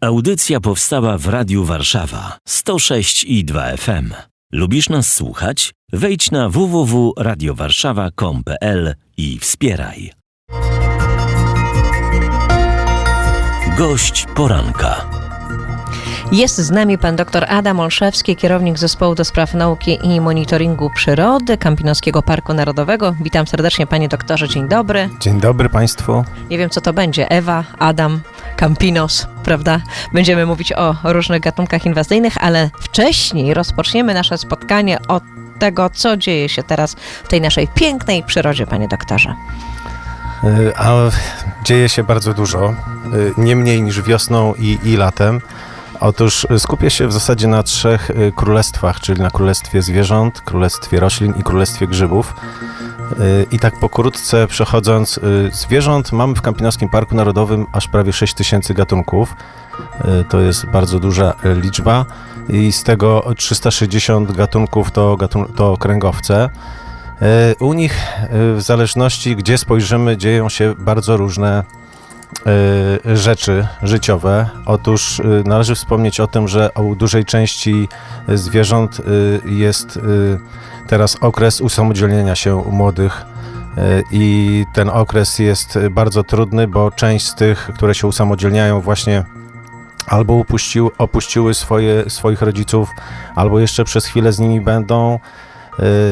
Audycja powstała w Radiu Warszawa 106 i 2 FM. Lubisz nas słuchać? Wejdź na www.radiowarszawa.com.pl i wspieraj. Gość poranka. Jest z nami pan dr Adam Olszewski, kierownik Zespołu do Spraw Nauki i Monitoringu Przyrody Kampinoskiego Parku Narodowego. Witam serdecznie panie doktorze, dzień dobry. Dzień dobry Państwu. Nie wiem co to będzie, Ewa, Adam, Campinos, prawda? Będziemy mówić o różnych gatunkach inwazyjnych, ale wcześniej rozpoczniemy nasze spotkanie od tego, co dzieje się teraz w tej naszej pięknej przyrodzie, panie doktorze. Y, A dzieje się bardzo dużo, y, nie mniej niż wiosną i, i latem. Otóż y, skupię się w zasadzie na trzech y, królestwach, czyli na królestwie zwierząt, królestwie roślin i królestwie grzybów. Y, I tak pokrótce przechodząc, zwierząt mamy w Kampinoskim Parku Narodowym aż prawie 6 tysięcy gatunków. To jest bardzo duża liczba i z tego 360 gatunków to, gatun- to kręgowce. U nich, w zależności gdzie spojrzymy, dzieją się bardzo różne rzeczy życiowe. Otóż e, należy wspomnieć o tym, że u dużej części zwierząt e, jest teraz okres usamodzielnienia się młodych. I ten okres jest bardzo trudny, bo część z tych, które się usamodzielniają, właśnie albo upuścił, opuściły swoje, swoich rodziców, albo jeszcze przez chwilę z nimi będą.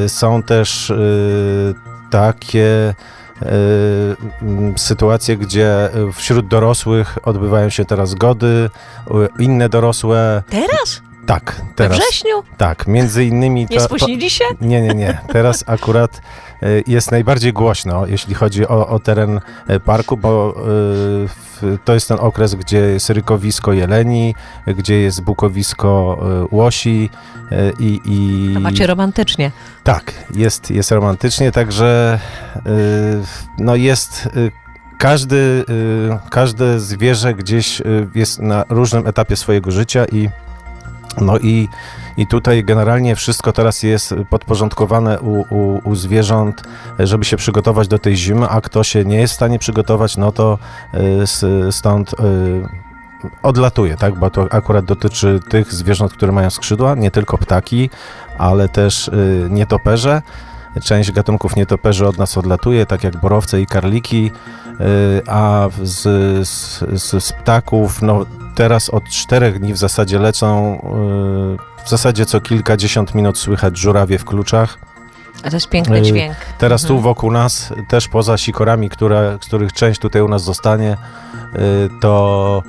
Y, Są też y, takie y, sytuacje, gdzie wśród dorosłych odbywają się teraz zgody, y, inne dorosłe. Teraz? Tak, We teraz. wrześniu? Tak, między innymi. Nie spóźnili się? Nie, nie, nie. Teraz akurat y, jest najbardziej głośno, jeśli chodzi o, o teren y, parku, bo y, w- to jest ten okres, gdzie jest rykowisko jeleni, gdzie jest bukowisko łosi i... i To macie romantycznie. tak, jest, jest romantycznie, także y, no jest każdy, każde zwierzę gdzieś jest na różnym etapie swojego życia i no i, i tutaj generalnie wszystko teraz jest podporządkowane u, u, u zwierząt, żeby się przygotować do tej zimy, a kto się nie jest w stanie przygotować, no to y, stąd y, odlatuje, tak? Bo to akurat dotyczy tych zwierząt, które mają skrzydła, nie tylko ptaki, ale też y, nietoperze. Część gatunków nietoperzy od nas odlatuje, tak jak borowce i karliki, y, a z, z, z ptaków, no teraz od czterech dni w zasadzie lecą, y, w zasadzie co kilkadziesiąt minut słychać żurawie w kluczach. A to jest piękny Y, dźwięk. Teraz tu Mhm. wokół nas, też poza sikorami, które, z których część tutaj u nas zostanie, y, to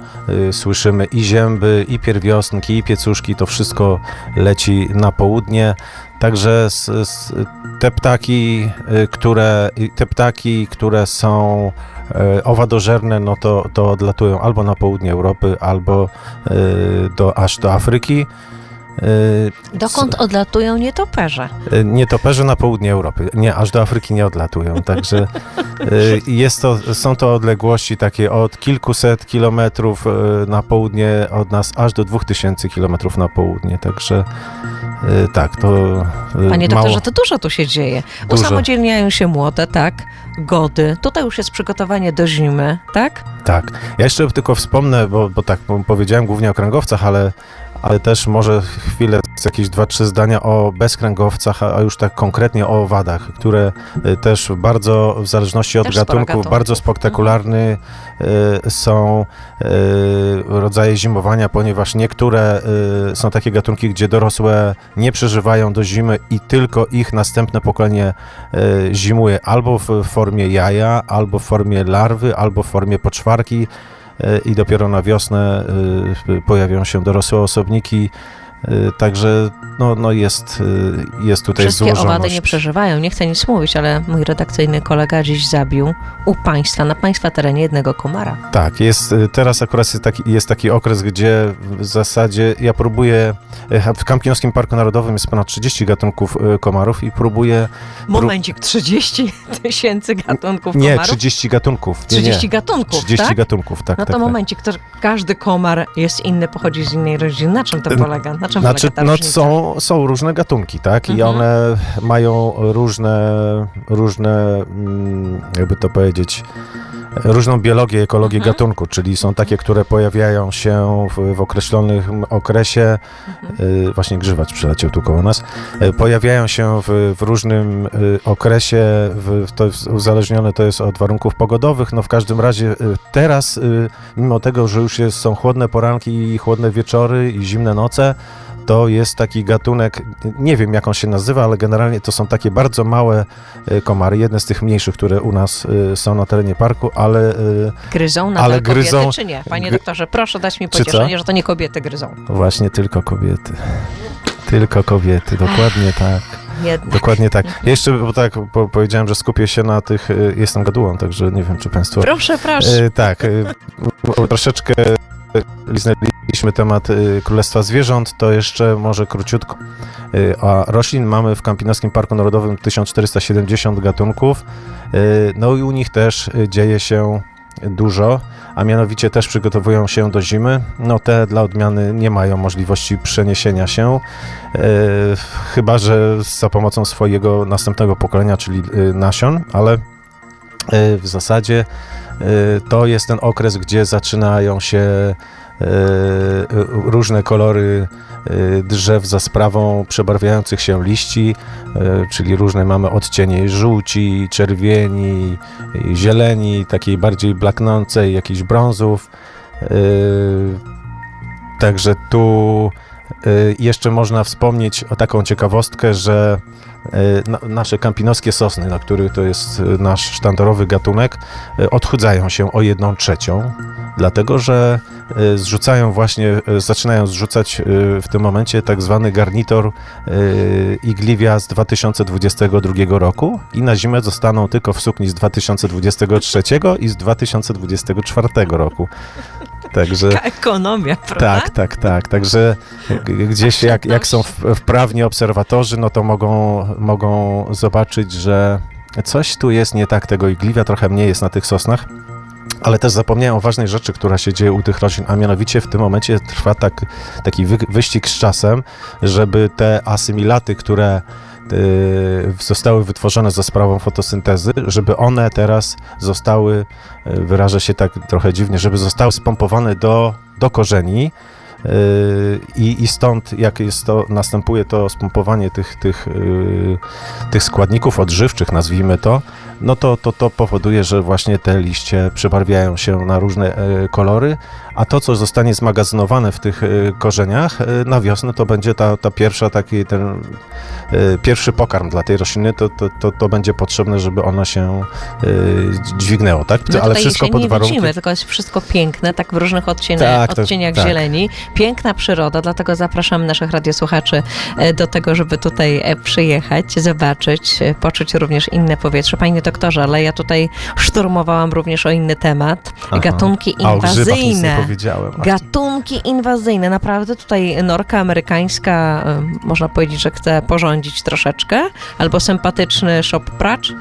słyszymy i zięby, i pierwiosnki, i piecuszki, to wszystko leci na południe. Także te ptaki, które, te ptaki, które są owadożerne, no to, to odlatują albo na południe Europy, albo y, do, aż do Afryki. Y, Dokąd odlatują nietoperze? Y, Nietoperze na południe Europy. Nie, aż do Afryki nie odlatują. Także y, jest to, są to odległości takie od kilkuset kilometrów na południe od nas, aż do 2000 kilometrów na południe. Także tak, to Panie mało. doktorze, to dużo tu się dzieje. Dużo. Usamodzielniają się młode, tak? Gody. Tutaj już jest przygotowanie do zimy, tak? Tak. Ja jeszcze tylko wspomnę, bo, bo tak, bo powiedziałem głównie o kręgowcach, ale, ale też może chwilę, jakieś dwa, trzy zdania o bezkręgowcach, a już tak konkretnie o owadach, które y, też bardzo, w zależności od Też gatunków, bardzo spektakularny y, są y, rodzaje zimowania, ponieważ niektóre są takie gatunki, gdzie dorosłe nie przeżywają do zimy i tylko ich następne pokolenie zimuje albo w formie jaja, albo w formie larwy, albo w formie poczwarki i dopiero na wiosnę y, pojawią się dorosłe osobniki. Y, Także no, no jest, y, jest tutaj Wszystkie złożoność. owady nie przeżywają. Nie chcę nic mówić, ale mój redakcyjny kolega dziś zabił u państwa, na państwa terenie jednego komara. Tak, jest, y, teraz akurat jest taki, jest taki okres, gdzie w zasadzie ja próbuję, w Kampinoskim Parku Narodowym jest ponad 30 gatunków komarów i próbuję, Momencik, 30 tysięcy gatunków nie, komarów? 30 gatunków, nie, 30 nie, gatunków, 30 tak? gatunków, tak, No tak, to tak. momencik, to każdy komar jest inny, pochodzi z innej rodziny. Na czym to polega? Na czym Znaczy, no różnica? są, są różne gatunki, tak? I Mhm. one mają różne, różne, mm, jakby to powiedzieć, różną biologię, ekologię Mhm. gatunku, czyli są takie, które pojawiają się w, w określonym okresie, y, właśnie grzywacz przyleciał tu koło nas, y, pojawiają się w, w różnym y, okresie, w, to jest uzależnione to jest od warunków pogodowych, no w każdym razie teraz, mimo tego, że już jest, są chłodne poranki i chłodne wieczory i zimne noce, to jest taki gatunek, nie wiem jak on się nazywa, ale generalnie to są takie bardzo małe y, komary, jedne z tych mniejszych, które u nas y, są na terenie parku, ale y, Gryzą na Ale kobiety, gryzą- czy nie? Panie doktorze, proszę dać mi pocieszenie, że to nie kobiety gryzą. właśnie tylko kobiety. Tylko kobiety, dokładnie tak. Jednak. Dokładnie tak. Ja jeszcze, bo tak po, powiedziałem, że skupię się na tych, jestem gadułą, także nie wiem, czy Państwo... Proszę, proszę. E, tak, e, bo troszeczkę liznęliśmy temat e, Królestwa Zwierząt, to jeszcze może króciutko. E, a roślin mamy w Kampinoskim Parku Narodowym 1470 gatunków, e, no i u nich też dzieje się dużo, a mianowicie też przygotowują się do zimy. No te dla odmiany nie mają możliwości przeniesienia się, chyba że za pomocą swojego następnego pokolenia, czyli nasion, ale w zasadzie to jest ten okres, gdzie zaczynają się e, różne kolory drzew za sprawą przebarwiających się liści, czyli różne mamy odcienie żółci, czerwieni, zieleni, takiej bardziej blaknącej, jakichś brązów. Także tu jeszcze można wspomnieć o taką ciekawostkę, że nasze kampinowskie sosny, na których to jest e, nasz sztandarowy gatunek, e, odchudzają się o jedną trzecią, dlatego że e, zrzucają właśnie, e, zaczynają zrzucać e, w tym momencie tak zwany garnitor e, igliwia z 2022 roku i na zimę zostaną tylko w sukni z 2023 i z 2024 roku. Także ekonomia, prawda? tak, tak, tak. Także gdzieś jak, jak są wprawni obserwatorzy, no to mogą, mogą zobaczyć, że coś tu jest nie tak tego igliwia, trochę mniej jest na tych sosnach. Ale też zapomniałem o ważnej rzeczy, która się dzieje u tych roślin, a mianowicie w tym momencie trwa tak, taki wy, wyścig z czasem, żeby te asymilaty, które zostały wytworzone za sprawą fotosyntezy, żeby one teraz zostały, y, wyrażę się tak trochę dziwnie, żeby zostały spompowane do, do korzeni. y, I, I stąd, jak jest to, następuje to spompowanie tych, tych, y, tych składników odżywczych, nazwijmy to, no to, to to powoduje, że właśnie te liście przebarwiają się na różne e, kolory, a to, co zostanie zmagazynowane w tych e, korzeniach e, na wiosnę, to będzie ta, ta pierwsza taki ten pierwszy pokarm dla tej rośliny, to, to, to, to będzie potrzebne, żeby ona się dźwignęło, tak? My Ale wszystko pod nie warunkiem. widzimy, tylko jest wszystko piękne, tak w różnych odcieniach, Tak, odcieniach tak. zieleni. Piękna przyroda, dlatego zapraszamy naszych radiosłuchaczy do tego, żeby tutaj przyjechać, zobaczyć, poczuć również inne powietrze. Panie doktorze, ale ja tutaj szturmowałam również o inny temat. Aha. Gatunki inwazyjne. powiedziałem. A Gatunki inwazyjne. Naprawdę tutaj norka amerykańska, e, można powiedzieć, że chce porządzić troszeczkę, albo sympatyczny shop pracz.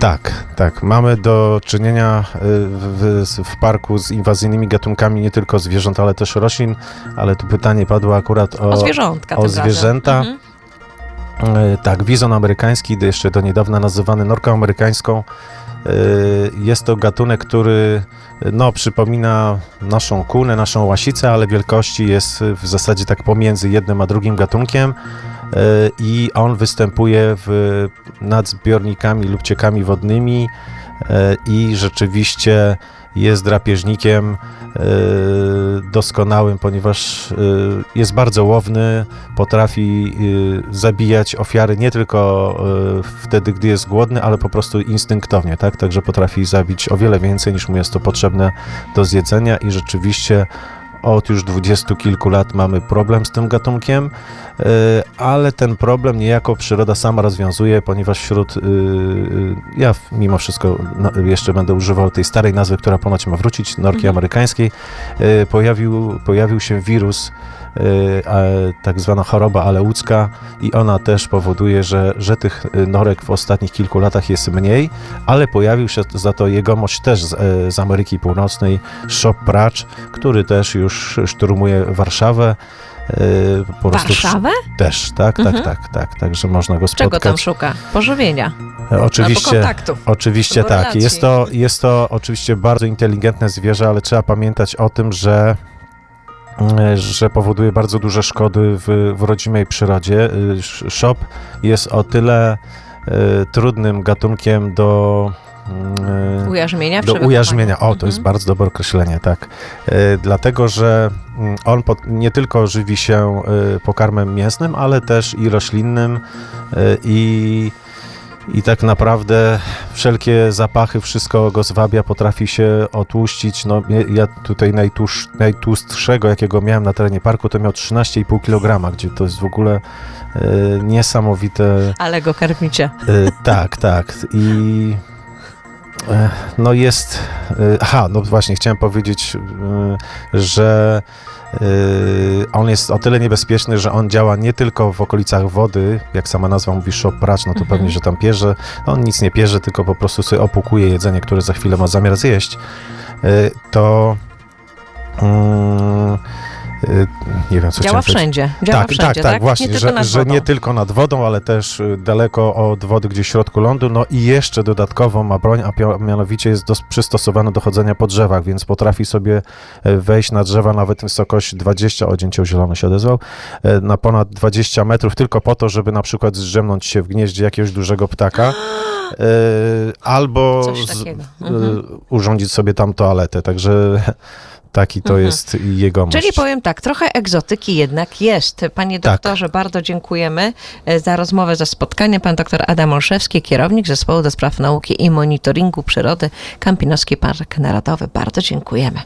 Tak, tak. Mamy do czynienia y, w, w, parku z inwazyjnymi gatunkami nie tylko zwierząt, ale też roślin, ale tu pytanie padło akurat o, O zwierzątka o razem. zwierzęta. Mhm. E, Tak, bizon amerykański, jeszcze do niedawna nazywany norką amerykańską. E, Jest to gatunek, który no, przypomina naszą kunę, naszą łasicę, ale wielkości jest w zasadzie tak pomiędzy jednym a drugim gatunkiem E, i on występuje w, nad zbiornikami lub ciekami wodnymi e, i rzeczywiście jest drapieżnikiem e, doskonałym, ponieważ e, jest bardzo łowny, potrafi zabijać ofiary nie tylko wtedy, gdy jest głodny, ale po prostu instynktownie, tak? Także potrafi zabić o wiele więcej niż mu jest to potrzebne do zjedzenia i rzeczywiście od już dwudziestu kilku lat mamy problem z tym gatunkiem, y, ale ten problem niejako przyroda sama rozwiązuje, ponieważ wśród, y, y, ja mimo wszystko no, jeszcze będę używał tej starej nazwy, która ponoć ma wrócić, norki Mhm. amerykańskiej, pojawił, pojawił się wirus tak zwana choroba aleucka i ona też powoduje, że, że tych y, norek w ostatnich kilku latach jest mniej, ale pojawił się za to jegomość też z, y, z Ameryki Północnej, Shop Pracz, który też już szturmuje Warszawę. y, Po prostu Warszawę? Też, tak, Mhm. tak, tak, tak. Także można go Czego tam spotkać. szuka? Pożywienia. E, Oczywiście. Oczywiście tak. Jest to, jest to oczywiście bardzo inteligentne zwierzę, ale trzeba pamiętać o tym, że że powoduje bardzo duże szkody w, w rodzimej przyrodzie. Y, sz- Szop jest o tyle e, trudnym gatunkiem do mm, e, Ujarzmienia? do ujarzmienia. O, to jest Mhm. bardzo dobre określenie, tak. Dlatego, że mm, on nie tylko żywi się pokarmem mięsnym, ale też i roślinnym i, i tak naprawdę wszelkie zapachy, wszystko go zwabia, potrafi się otłuścić. No, ja- tutaj najtłusz, najtłustszego, jakiego miałem na terenie parku, to miał 13,5 kg, gdzie to jest w ogóle e, niesamowite Ale go karmicie. Y, tak, tak. I e, no jest. Aha, no właśnie, chciałem powiedzieć, że on jest o tyle niebezpieczny, że on działa nie tylko w okolicach wody, jak sama nazwa mówi, shop pracz, no to Mhm. pewnie, że tam pierze. On nic nie pierze, tylko po prostu sobie opłukuje jedzenie, które za chwilę ma zamiar zjeść. Y, To. mm, nie wiem, co Działa wszędzie. Działa tak, wszędzie, tak, tak, właśnie, nie że, że nie tylko nad wodą, ale też y, daleko od wody, gdzieś w środku lądu. No i jeszcze dodatkowo ma broń, a mianowicie jest dos- przystosowany do chodzenia po drzewach, więc potrafi sobie e, wejść na drzewa nawet wysokość 20, o dzięcioł zielony się odezwał, e, na ponad 20 metrów, tylko po to, żeby na przykład zdrzemnąć się w gnieździe jakiegoś dużego ptaka. e, Albo z, e, Mhm. urządzić sobie tam toaletę, także taki to Mhm. jest jego Czyli powiem tak, trochę egzotyki jednak jest. Panie Tak. doktorze, bardzo dziękujemy e, za rozmowę, za spotkanie. Pan doktor Adam Olszewski, kierownik Zespołu do Spraw Nauki i Monitoringu Przyrody Kampinoski Park Narodowy. Bardzo dziękujemy.